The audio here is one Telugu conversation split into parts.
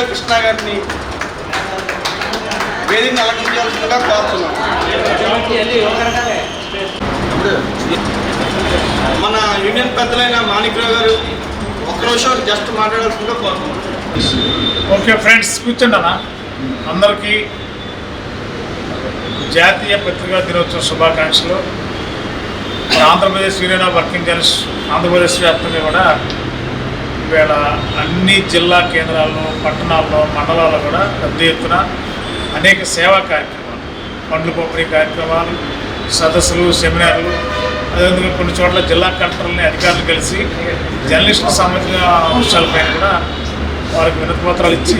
బండారు కృష్ణ గారిని వేదిక అలంకరించాల్సిందిగా కోరుతున్నాం. మన యూనియన్ పెద్దలైన మాణిక్రావు గారు ఒక్క నిమిషం జస్ట్ మాట్లాడాల్సిందిగా కోరుతున్నాం. ఓకే ఫ్రెండ్స్ కూర్చుండనా అందరికీ జాతీయ పత్రికా దినోత్సవ శుభాకాంక్షలు. Andhra Pradesh union of working journalist Andhra Pradesh వ్యాప్తంగా కూడా ఈవేళ అన్ని జిల్లా కేంద్రాల్లో పట్టణాల్లో మండలాల్లో కూడా పెద్ద ఎత్తున అనేక సేవా కార్యక్రమాలు పండ్లు పంపిణీ కార్యక్రమాలు సదస్సులు సెమినార్లు అదేవిధంగా కొన్ని చోట్ల జిల్లా కలెక్టర్లని అధికారులు కలిసి జర్నలిస్టులకు సంబంధించిన అంశాలపైన కూడా వారికి వినతిపత్రాలు ఇచ్చి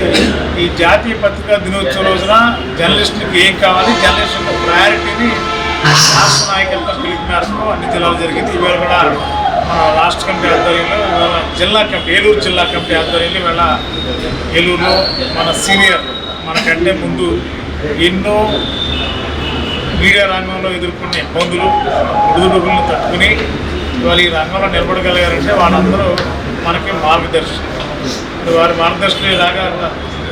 ఈ జాతీయ పత్రికా దినోత్సవం రోజున జర్నలిస్టులకు ఏం కావాలి? జర్నలిస్ట్ ప్రయారిటీని రాష్ట్ర నాయకులతో పిలుపు మేరకు అన్ని జిల్లాలు జరిగింది. ఈవేళ కూడా మన రాష్ట్ర కమిటీ ఆధ్వర్యంలో ఇవాళ జిల్లా కమిటీ ఏలూరు జిల్లా కమిటీ ఆధ్వర్యంలో ఇవాళ ఏలూరులో మన సీనియర్ మనకంటే ముందు ఎన్నో మీడియా రంగంలో ఎదుర్కొన్న ఇబ్బందులు ఒడిదుడుకులను తట్టుకుని ఇవాళ ఈ రంగంలో నిలబడగలిగారంటే వాళ్ళందరూ మనకి మార్గదర్శనం వారి మార్గదర్శనం ఇలాగా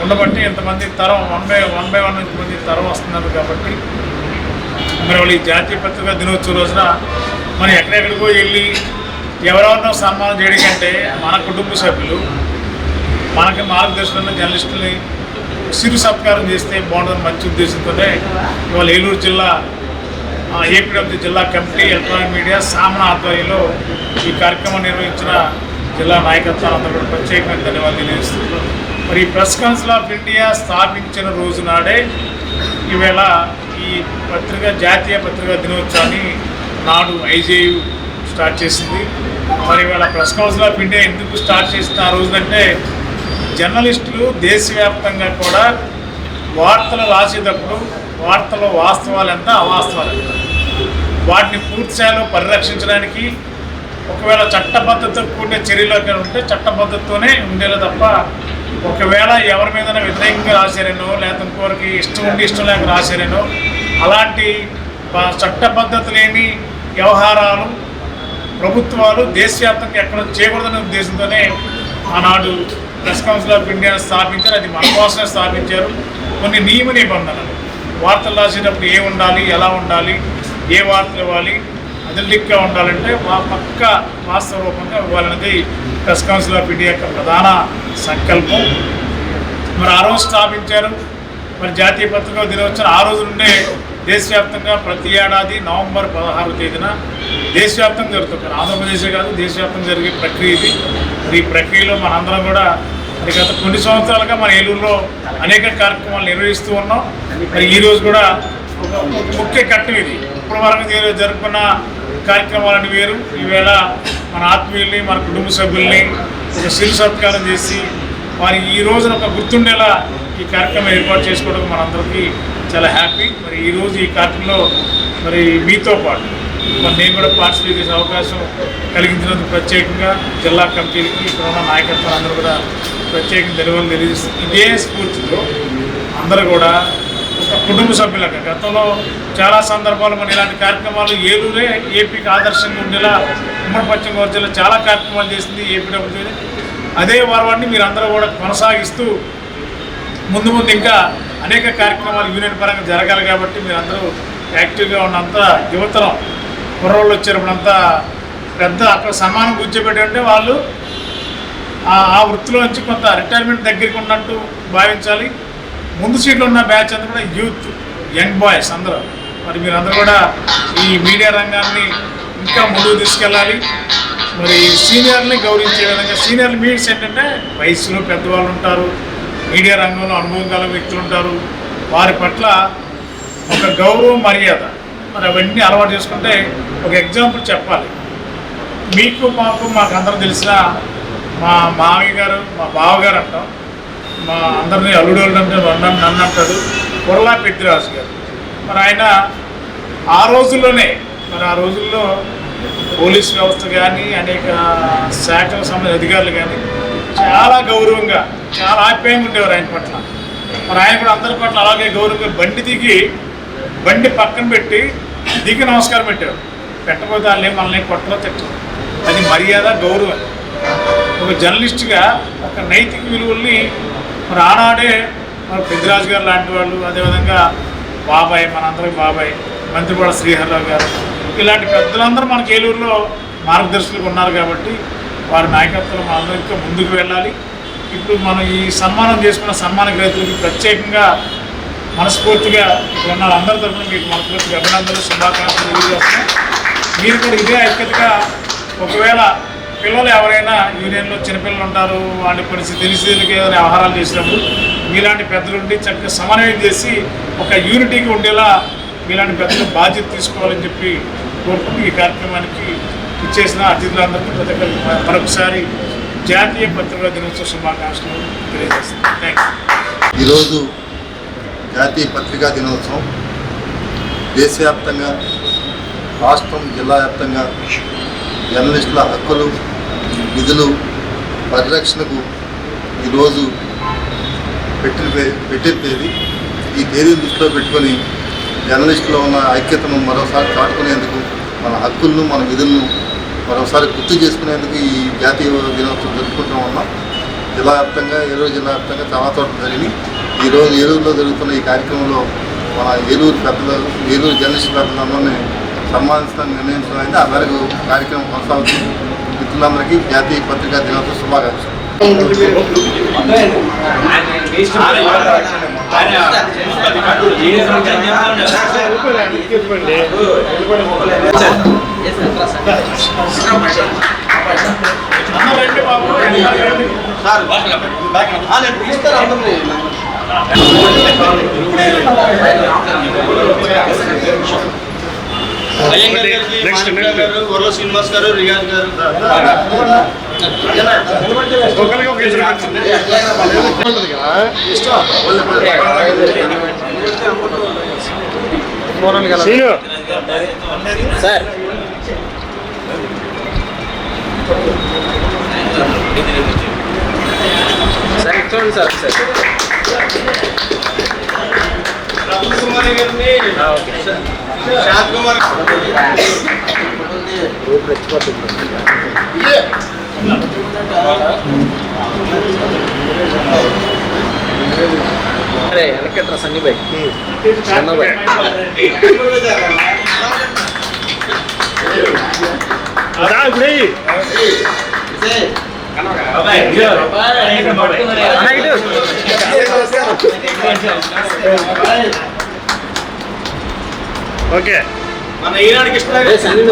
ఉండబట్టి ఇంతమంది తరం one by one by one ఇంతమంది తరం వస్తున్నారు కాబట్టి మరి వాళ్ళు ఈ జాతీయ పత్రికా దినోత్సవం రోజున మనం ఎక్కడెక్కడికో వెళ్ళి ఎవరెవరినో సన్మానం చేయడం కంటే మన కుటుంబ సభ్యులు మనకి మార్గదర్శనంలో జర్నలిస్టులని సిరు సత్కారం చేస్తే బాగుంటుంది మంచి ఉద్దేశంతోనే ఇవాళ ఏలూరు జిల్లా ఏపీడబ్ల్యూ జిల్లా కమిటీ ఎలక్ట్రానిక్ మీడియా సామన ఆధ్వర్యంలో ఈ కార్యక్రమం నిర్వహించిన జిల్లా నాయకత్వాలందరూ కూడా ప్రత్యేకమైన ధన్యవాదాలు తెలియజేస్తున్నాను మరి ఈ ప్రెస్ కౌన్సిల్ ఆఫ్ ఇండియా స్థాపించిన రోజు నాడే ఈవేళ ఈ పత్రిక జాతీయ పత్రికా దినోత్సవాన్ని నాడు ఐజేయు స్టార్ట్ చేసింది. మరి ఇవాళ ప్రెస్ కౌన్సిల్ ఆఫ్ ఇండియా ఎందుకు స్టార్ట్ చేసిన ఆ రోజునంటే జర్నలిస్టులు దేశవ్యాప్తంగా కూడా వార్తలు రాసేటప్పుడు వార్తలో వాస్తవాలు ఎంత అవాస్తవాలు ఎంత వాటిని పూర్తి స్థాయిలో పరిరక్షించడానికి ఒకవేళ చట్టబద్ధత కూడిన చర్యలోకి ఉంటే చట్టబద్ధతతోనే ఉండేలా తప్ప ఒకవేళ ఎవరి మీద వ్యతిరేకంగా రాశారేనో లేకపోతే ఇంకోరికి ఇష్టం ఉండి ఇష్టం లేక రాశారేనో అలాంటి చట్టబద్ధత లేని వ్యవహారాలు ప్రభుత్వాలు దేశవ్యాప్తంగా ఎక్కడ చేయకూడదనే ఉద్దేశంతోనే ఆనాడు ప్రెస్ కౌన్సిల్ ఆఫ్ ఇండియాను స్థాపించారు అది మన కోసమే స్థాపించారు. కొన్ని నియమ నిబంధనలు. వార్తలు రాసేటప్పుడు ఏ ఉండాలి ఎలా ఉండాలి ఏ వార్తలు ఇవ్వాలి అదలిక్గా ఉండాలంటే మా పక్క వాస్తవ రూపంగా ఇవ్వాలన్నది ప్రెస్ కౌన్సిల్ ఆఫ్ ఇండియా యొక్క ప్రధాన సంకల్పం. మరి ఆ రోజు స్థాపించారు. మరి జాతీయ పత్రికా దినోత్సవం ఆ రోజు నుండే దేశవ్యాప్తంగా ప్రతి ఏడాది నవంబర్ పదహారు తేదీన దేశవ్యాప్తంగా జరుగుతుంది ఆంధ్రప్రదేశే కాదు దేశవ్యాప్తంగా జరిగే ప్రక్రియ ఇది. ఈ ప్రక్రియలో మనందరం కూడా మరి గత కొన్ని సంవత్సరాలుగా మన ఏలూరులో అనేక కార్యక్రమాలు నిర్వహిస్తూ ఉన్నాం. మరి ఈరోజు కూడా ఒక ముఖ్య ఘట్టం ఇది. ఇప్పటి వరకు జరుపుకున్న కార్యక్రమాలని వేరు. ఈవేళ మన ఆత్మీయుల్ని మన కుటుంబ సభ్యుల్ని ఒక శిరు సత్కారం చేసి వారి ఈ రోజున ఒక గుర్తుండేలా ఈ కార్యక్రమం ఏర్పాటు చేసుకోవడం మనందరికీ చాలా హ్యాపీ మరి ఈరోజు ఈ కార్యక్రమంలో మరి మీతో పాటు మరి నేను కూడా పార్టిసిపేట్ చేసే అవకాశం కలిగించినందుకు ప్రత్యేకంగా జిల్లా కమిటీలకి ఇక్కడ ఉన్న నాయకత్వం అందరూ కూడా ప్రత్యేకంగా ధన్యవాదాలు తెలియజేస్తుంది ఇదే స్ఫూర్తితో అందరూ కూడా ఒక కుటుంబ సభ్యులుగా గతంలో చాలా సందర్భాలు మన ఇలాంటి కార్యక్రమాలు ఏలూరే ఏపీకి ఆదర్శంగా ఉండేలా ఉమ్మడి పశ్చిమ గోదావరి చాలా కార్యక్రమాలు చేసింది ఏపీ ఏపీడబ్ల్యూ అదే వారాన్ని మీరు అందరూ కూడా కొనసాగిస్తూ ముందు ముందు ఇంకా అనేక కార్యక్రమాలు యూనియన్ పరంగా జరగాలి కాబట్టి మీరు అందరూ యాక్టివ్గా ఉన్నంత యువతరం కుర్రోళ్ళు వచ్చేటప్పుడంతా పెద్ద అక్కడ సన్మానం కూర్చోబెట్టారంటే వాళ్ళు ఆ- ఆ వృత్తిలో నుంచి కొంత రిటైర్మెంట్ దగ్గరికి ఉన్నట్టు భావించాలి. ముందు సీట్లో ఉన్న బ్యాచ్ అంతా కూడా యూత్ యంగ్ బాయ్స్ అందరూ. మరి మీరందరూ కూడా ఈ మీడియా రంగాన్ని ఇంకా ముందుకు తీసుకెళ్ళాలి. మరి సీనియర్ని గౌరవించే విధంగా సీనియర్ మీడియస్ ఏంటంటే వయసులో పెద్దవాళ్ళు ఉంటారు. మీడియా రంగంలో అనుభవం గల వ్యక్తులు ఉంటారు. వారి పట్ల ఒక గౌరవం మర్యాద. మరి అవన్నీ అలవాటు చేసుకుంటే ఒక ఎగ్జాంపుల్ చెప్పాలి. మీకు మాకు మాకు అందరూ తెలిసిన మా మామయ్య గారు మా బావగారు అంటాం. మా అందరినీ అల్లుడు అంటే నన్ను నన్ను అంటాడు. కొరలా పెద్దిరాజు గారు. మరి ఆయన ఆ రోజుల్లోనే మరి ఆ రోజుల్లో పోలీస్ వ్యవస్థ కానీ అనేక శాఖలకు సంబంధించిన అధికారులు కానీ చాలా గౌరవంగా చాలా ఆప్యాయంగా ఉండేవారు ఆయన పట్ల. మరి ఆయన కూడా అందరి పట్ల అలాగే గౌరవంగా బండి దిగి బండి పక్కన పెట్టి దిగి నమస్కారం పెట్టారు పెట్టబోతే వాళ్ళే మనల్ని కొట్టలో తిట్టరు. అది మర్యాద గౌరవం. ఒక జర్నలిస్ట్గా ఒక నైతిక విలువల్ని మరి ఆనాడే మరి పెద్దిరాజు గారు లాంటి వాళ్ళు అదేవిధంగా బాబాయ్ మనందరం బాబాయ్ మంత్రిపాడ శ్రీహర్రావు గారు ఇలాంటి పెద్దలందరూ మనకి ఏలూరులో మార్గదర్శకులు ఉన్నారు కాబట్టి వారి నాయకత్వం మనందరితో ముందుకు వెళ్ళాలి. ఇప్పుడు మనం ఈ సన్మానం చేసుకున్న సన్మాన గ్రహీతలకి ప్రత్యేకంగా మనస్ఫూర్తిగా ఇక్కడ ఉన్న అందరి తరఫున మీకు మనస్ఫూర్తిగా అభినందనలు శుభాకాంక్షలు తెలియజేస్తున్నాం. మీరు కూడా ఇదే ఐక్యతగా ఒకవేళ పిల్లలు ఎవరైనా యూనియన్లో చిన్నపిల్లలు ఉంటారు వాళ్ళ పరిస్థితి తెలిసేందుకు ఏదైనా వ్యవహారాలు చేసినప్పుడు మీలాంటి పెద్దలుండి చక్కగా సమన్వయం చేసి ఒక యూనిటీగా ఉండేలా మీలాంటి పెద్దలు బాధ్యత తీసుకోవాలని చెప్పి కోరుకుంటూ ఈ కార్యక్రమానికి ఇచ్చేసిన అతిథులందరికీ ప్రతి ఒక్కరికి మరొకసారి జాతీయ పత్రికా దినోత్సవ శుభాకాంక్షలు తెలియజేస్తాను ఈరోజు జాతీయ పత్రికా దినోత్సవం. దేశవ్యాప్తంగా రాష్ట్రం జిల్లా వ్యాప్తంగా జర్నలిస్టుల హక్కులు విధులు పరిరక్షణకు ఈరోజు పెట్టిన పెట్టిన తేదీ. ఈ తేదీని దృష్టిలో పెట్టుకొని జర్నలిస్టులో ఉన్న ఐక్యతను మరోసారి చాటుకునేందుకు మన హక్కులను మన విధులను మరోసారి గుర్తు చేసుకునేందుకు ఈ జాతీయ దినోత్సవం జరుపుకుంటూ ఉన్నాం జిల్లా వ్యాప్తంగా ఏలూరు జిల్లా వ్యాప్తంగా చాలా చోట్ల జరిగింది ఈరోజు ఏలూరులో జరుగుతున్న ఈ కార్యక్రమంలో మన ఏలూరు పెద్దలు ఏలూరు జర్నలిస్ట్ పెద్దలందరినీ సన్మానించడానికి నిర్ణయించడం అయింది. ఆ మేరకు కార్యక్రమం కొనసాగుతుంది. మిత్రులందరికీ జాతీయ పత్రికా దినోత్సవ శుభాకాంక్షలు. చెప్పండి బాబు రండి. గారు శ్రీనివాస్ గారు రియాజ్ గారు ఒకరికి ఒక ఇద్దరు సరే చూడండి సార్ సార్ అరే వెనకట్రా సన్నీ బాయ్ ఓకే. మన ఈనాడు కృష్ణ ఏ గారు సన్నీ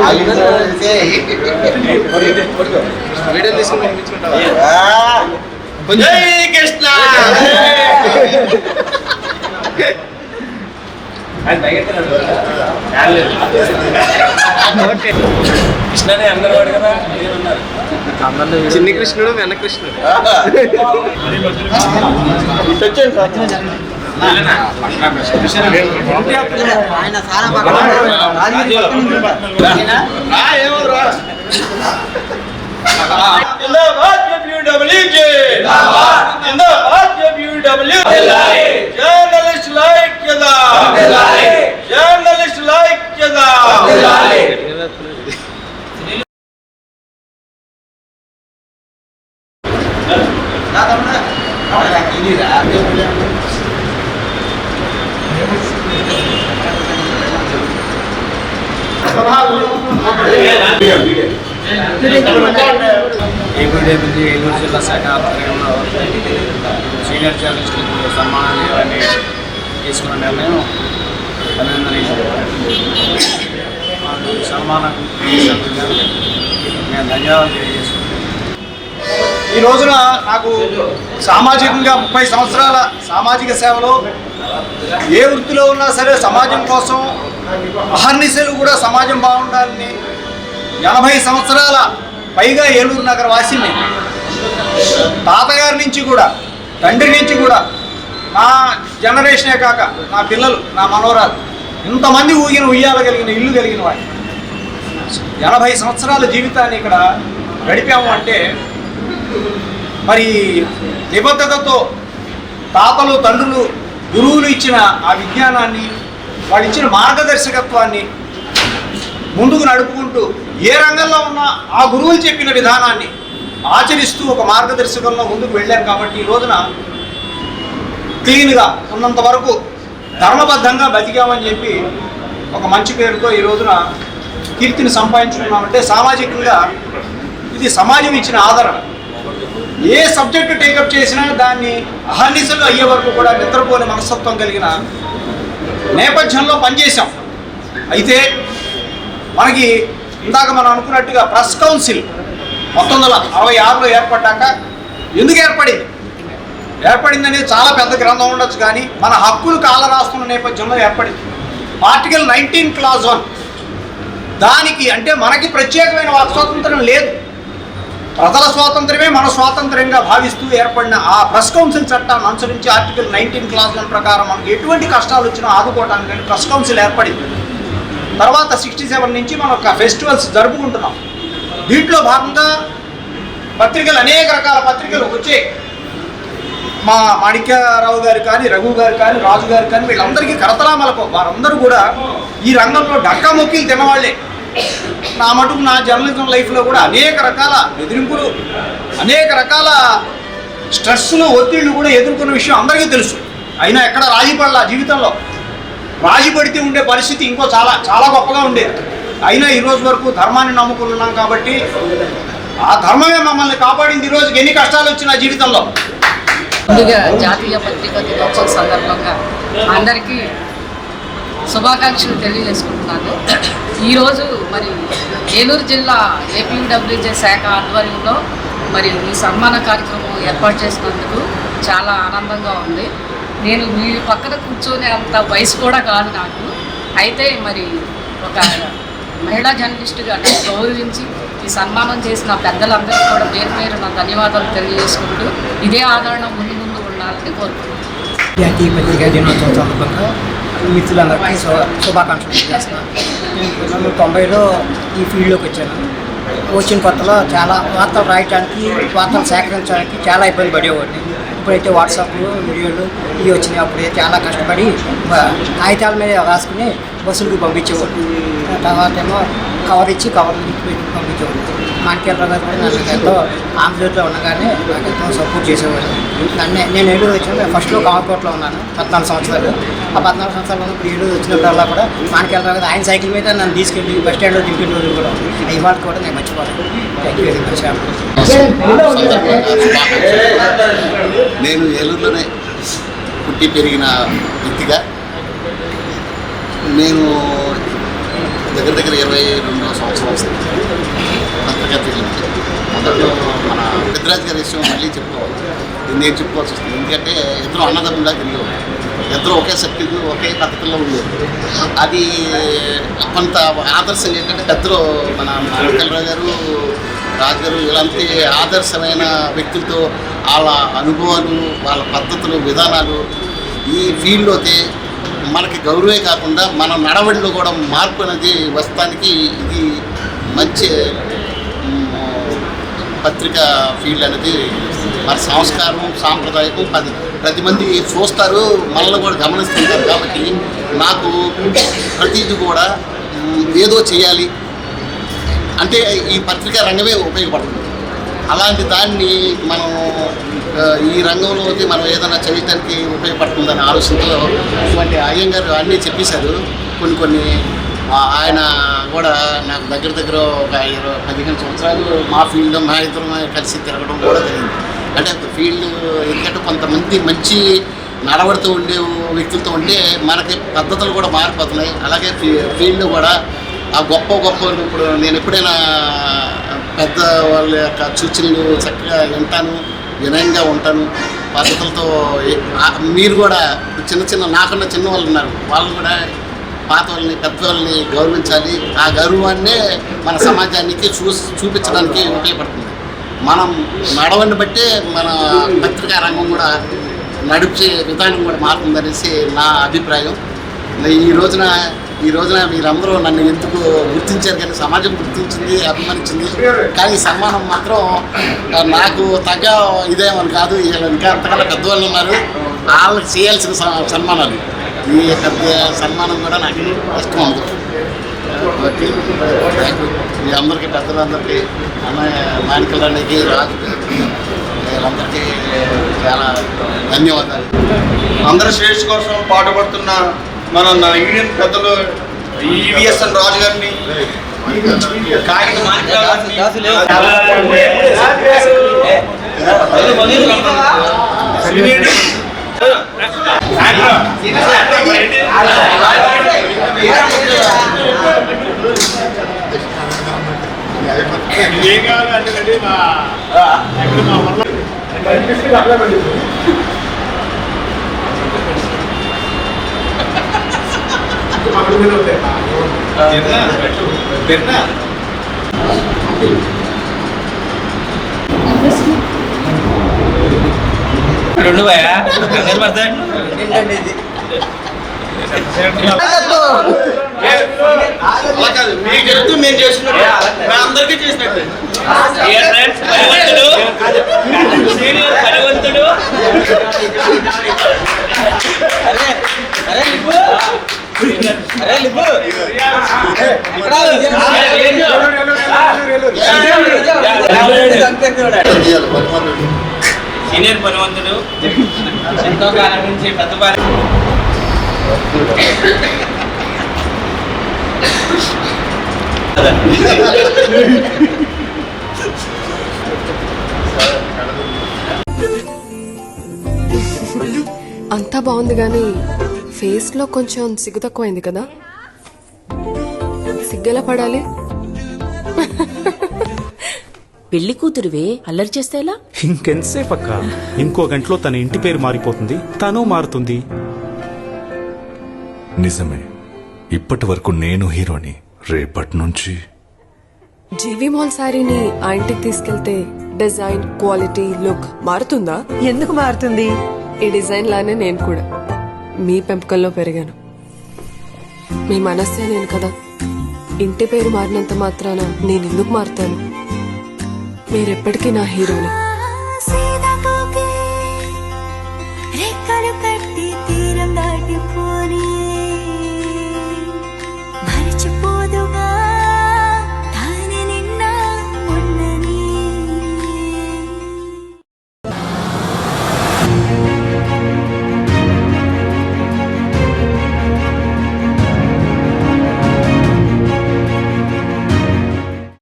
వీడియో తీసుకుని పంపించుకుంటావా కృష్ణ కృష్ణనే అంగన్వాడి కదా చిన్ని కృష్ణుడు వెన్న కృష్ణుడు. రా జిందాబాద్ డబ్ల్యూడబ్ల్యూజే జిందాబాద్ జిందాబాద్ డబ్ల్యూడబ్ల్యూ జర్నలిస్ట్ లైక్ యదా జర్నలిస్ట్ లైక్ యదా ఏపీడబ్ల్యూ ఏలూరు జిల్లా శాఖ ఆధ్వర్యంలో సీనియర్ జర్నలిస్టులకు సన్మానాలు ఇవన్నీ తీసుకున్న నిర్ణయం మాకు సన్మానం నేను ధన్యవాదాలు ఈ రోజున నాకు సామాజికంగా ముప్పై సంవత్సరాల సామాజిక సేవలో ఏ వృత్తిలో ఉన్నా సరే సమాజం కోసం అహర్నిశలు కూడా సమాజం బాగుండాలని ఎనభై సంవత్సరాల పైగా ఏలూరు నగర వాసిని తాతగారి నుంచి కూడా తండ్రి నుంచి కూడా నా జనరేషనే కాక నా పిల్లలు నా మనవరాలు ఇంతమంది ఊగిన ఉయ్యాల కలిగిన ఇల్లు కలిగిన వాడు ఎనభై సంవత్సరాల జీవితాన్ని ఇక్కడ గడిపాము అంటే మరి నిబద్ధతతో తాతలు తండ్రులు గురువులు ఇచ్చిన ఆ విజ్ఞానాన్ని వాళ్ళు ఇచ్చిన మార్గదర్శకత్వాన్ని ముందుకు నడుపుకుంటూ ఏ రంగంలో ఉన్నా ఆ గురువులు చెప్పిన విధానాన్ని ఆచరిస్తూ ఒక మార్గదర్శకంలో ముందుకు వెళ్ళాం కాబట్టి ఈ రోజున క్లీన్గా ఉన్నంత వరకు ధర్మబద్ధంగా బతికామని చెప్పి ఒక మంచి పేరుతో ఈ రోజున కీర్తిని సంపాదించుకున్నామంటే సామాజికంగా ఇది సమాజం ఇచ్చిన ఆదరణ. ఏ సబ్జెక్టు టేకప్ చేసినా దాన్ని అహర్నిశలు అయ్యే వరకు కూడా నిద్రపోని మనస్తత్వం కలిగిన నేపథ్యంలో పనిచేశాం. అయితే మనకి ఇందాక మనం అనుకున్నట్టుగా ప్రెస్ కౌన్సిల్ పంతొమ్మిది వందల అరవై ఆరులో ఏర్పడ్డాక ఎందుకు ఏర్పడింది? ఏర్పడింది అనేది చాలా పెద్ద గ్రంథం ఉండొచ్చు కానీ మన హక్కులు కాల రాస్తున్న నేపథ్యంలో ఏర్పడింది. Article nineteen clause one. దానికి అంటే మనకి ప్రత్యేకమైన వాక్ స్వాతంత్రం లేదు. ప్రజల స్వాతంత్రమే మన స్వాతంత్ర్యంగా భావిస్తూ ఏర్పడిన ఆ ప్రెస్ కౌన్సిల్ చట్టాన్ని అనుసరించి ఆర్టికల్ నైన్టీన్ క్లాస్ వన్ ప్రకారం మనకు ఎటువంటి కష్టాలు వచ్చినా ఆదుకోవడానికి ప్రెస్ కౌన్సిల్ ఏర్పడింది. తర్వాత సిక్స్టీ సెవెన్ నుంచి మనం ఒక ఫెస్టివల్స్ జరుపుకుంటున్నాం. దీంట్లో భాగంగా పత్రికలు అనేక రకాల పత్రికలు వచ్చాయి. మా మాణిక్యరావు గారు కానీ రఘు గారు కానీ రాజు గారు కానీ వీళ్ళందరికీ కరతలామలకు వారందరూ కూడా ఈ రంగంలో డక్కా మొక్కీలు తినవాళ్ళే. నా మటుకు నా జర్నలిజం లైఫ్లో కూడా అనేక రకాల బెదిరింపులు అనేక రకాల స్ట్రెస్లు ఒత్తిళ్ళు కూడా ఎదుర్కొన్న విషయం అందరికీ తెలుసు. అయినా ఎక్కడ రాజీ పడలా జీవితంలో? రాజీ పడితే ఉండే పరిస్థితి ఇంకో చాలా చాలా గొప్పగా ఉండేది. అయినా ఈరోజు వరకు ధర్మాన్ని నమ్ముకున్నాం కాబట్టి ఆ ధర్మమే మమ్మల్ని కాపాడింది ఈ ఎన్ని కష్టాలు వచ్చినా జీవితంలో. ముందుగా జాతీయ పత్రికా దినోత్సవం సందర్భంగా అందరికీ శుభాకాంక్షలు తెలియజేసుకుంటున్నాను. ఈరోజు మరి ఏలూరు జిల్లా ఏపీడబ్ల్యూజే శాఖ ఆధ్వర్యంలో మరి ఈ సన్మాన కార్యక్రమం ఏర్పాటు చేసినందుకు చాలా ఆనందంగా ఉంది. నేను మీ పక్కన కూర్చొని అంత వయసు కూడా కాదు నాకు. అయితే మరి ఒక మహిళా జర్నలిస్టుగా నన్ను గౌరవించి ఈ సన్మానం చేసిన పెద్దలందరికీ కూడా పేరు పేరు నా ధన్యవాదాలు తెలియజేసుకుంటూ ఇదే ఆదరణ ముందు ముందు ఉండాలని కోరుకుంటున్నాను. జాతీయ పత్రికా దినోత్సవం సందర్భంగా మిత్రులందరికీ శుభాకాంక్షలు చేస్తున్నాను తొంభైలో ఈ ఫీల్డ్లోకి వచ్చాను. వచ్చిన కొత్తలో చాలా వార్తలు రాయటానికి వార్తలు సేకరించడానికి చాలా ఇబ్బంది పడేవాడిని. ఇప్పుడైతే వాట్సాప్లు వీడియోలు ఇవి వచ్చినాయి. అప్పుడే చాలా కష్టపడి కాగితాల మీద రాసుకుని బస్సులకు పంపించేవాళ్ళు. తర్వాత ఏమో కవర్ ఇచ్చి కవర్ పెట్టి పంపించేవాడిని మాణిక్యాలరావు గారు కూడా నన్ను ఎంతో ఆంధ్రలో ఉండగానే నాకు ఎంతో సపోర్ట్ చేసేవాడు నన్ను నేను ఏడు వచ్చిన ఫస్ట్లో కామర్కోట్లో ఉన్నాను పద్నాలుగు సంవత్సరాలు. ఆ పద్నాలుగు సంవత్సరాలు ఉన్నప్పుడు ఏలూరు వచ్చినప్పుడల్లా కూడా మాణిక్యాలరావు గారు ఆయన సైకిల్ మీద నన్ను తీసుకెళ్ళి బస్ స్టాండ్లో దింపిన రోజులు కూడా ఉన్నాయి. ఇవాళ కూడా నేను మర్చిపోతాను థ్యాంక్ యూ వెరీ మచ్ నేను ఏలూరులోనే పుట్టి పెరిగిన వ్యక్తిగా. నేను దగ్గర దగ్గర ఇరవై రెండు సంవత్సరం వస్తుంది. పత్రికా మొదట్లో మన పెద్దరాజు గారి విషయం మళ్ళీ చెప్పుకోవాలి. నేను చెప్పుకోవాల్సి వస్తుంది. ఎందుకంటే ఇద్దరు అన్నదమ్ములా తిరిగేవారు ఇద్దరు ఒకే సబ్జెక్టు ఒకే పద్ధతిలో ఉండేది అది కొంత ఆదర్శం ఏంటంటే పెద్దలు మన వెంకటరావు గారు రాజు గారు ఇలాంటి ఆదర్శమైన వ్యక్తులతో వాళ్ళ అనుభవాలు వాళ్ళ పద్ధతులు విధానాలు ఈ ఫీల్డ్లోకి మనకి గౌరవే కాకుండా మన నడవడిలో కూడా మార్పు అనేది వస్తానికి ఇది మంచి పత్రికా ఫీల్డ్ అనేది మన సంస్కారం సాంప్రదాయకం పది ప్రతి మంది చూస్తారు మనల్ని కూడా గమనిస్తుంటారు కాబట్టి నాకు ప్రతిదీ కూడా ఏదో చేయాలి. అంటే ఈ పత్రికా రంగమే ఉపయోగపడుతుంది. అలాంటి దాన్ని మనం ఈ రంగంలోకి మనం ఏదైనా చేయటానికి ఉపయోగపడుతుందనే ఆలోచనతో ఇటువంటి అయ్యంగారు అన్నీ చెప్పేశారు. కొన్ని కొన్ని ఆయన కూడా నాకు దగ్గర దగ్గర ఒక ఇరవై పదిహేను సంవత్సరాలు మా ఫీల్డ్లో మా ఇద్దరం కలిసి తిరగడం కూడా జరిగింది. అంటే ఫీల్డ్ ఎందుకంటే కొంతమంది మంచి నడవడితో ఉండే వ్యక్తులతో ఉంటే మనకి పద్ధతులు కూడా మారిపోతున్నాయి. అలాగే ఫీ- ఫీల్డ్ కూడా ఆ గొప్ప గొప్ప ఇప్పుడు నేను ఎప్పుడైనా పెద్ద వాళ్ళ యొక్క సూచనలు చక్కగా వింటాను. వినయంగా ఉంటాను. పద్ధతులతో మీరు కూడా చిన్న చిన్న నాకన్నా చిన్న వాళ్ళు ఉన్నారు. వాళ్ళు కూడా పాత వాళ్ళని పెద్ద వాళ్ళని గౌరవించాలి. ఆ గౌరవాన్నే మన సమాజానికి చూ చూపించడానికి ఉపయోగపడుతుంది. మనం నడవని బట్టే మన పత్రికా రంగం కూడా నడిపే విధానం కూడా మారుతుందనేసి నా అభిప్రాయం. ఈ రోజున ఈ రోజున మీరందరూ నన్ను ఎందుకు గుర్తించారు కానీ సమాజం గుర్తించింది అభిమానించింది. కానీ సన్మానం మాత్రం నాకు తగ్గ ఇదేమని కాదు. వీళ్ళు ఇంకా అంతకన్నా పెద్దవాళ్ళు ఉన్నారు. వాళ్ళకి చేయాల్సిన స- సన్మానాలు. ఈ పెద్ద సన్మానం కూడా నాకు ఇష్టం ఉంది ఓకే. మీ అందరికీ పెద్దలందరికీ అన్నయ్య మానికలన్నకి రాజు వీళ్ళందరికీ చాలా ధన్యవాదాలు. అందరి శ్రేష్ కోసం పాటుపడుతున్న మన నా యూనియన్ పెద్దలు ఈవిఎస్ఎన్ రాజు గారిని కాగిత ఏం కావాలి అంటే మా ఎక్కడ మా అక్కడ మీద ఉంటాయి. అలా కాదు మీకు చెప్తూ మేము చేసినట్టు అందరికీ చేసినట్టు చేయాలి సీనియర్ పనివంతుడు ఎంతో కాలం నుంచి అంతా బాగుంది కానీ ఫేస్లో కొంచెం సిగ్గు తక్కువైంది కదా. సిగ్గెలా పడాలి పెళ్ళి కూతురువే అల్లరి చేస్తే ఎలా? ఇంకెంతసేపు అక్క ఇంకో గంటలో తన ఇంటి పేరు మారిపోతుంది. తను మారుతుంది. నిజమే. ఇప్పటి వరకు నేను హీరోని. రేపటి నుంచి జీవి మాల్ శారీని ఆ ఇంటికి తీసుకెళ్తే డిజైన్ క్వాలిటీ లుక్ మారుతుందా? ఎందుకు మారుతుంది? ఈ డిజైన్ లానే నేను కూడా. మీ పెంపకంలో పెరిగాను. మీ మనస్సే నేను కదా. ఇంటి పేరు మారినంత మాత్రాన నేను ఎందుకు మారుతాను? మీరెప్పటికీ నా హీరోని.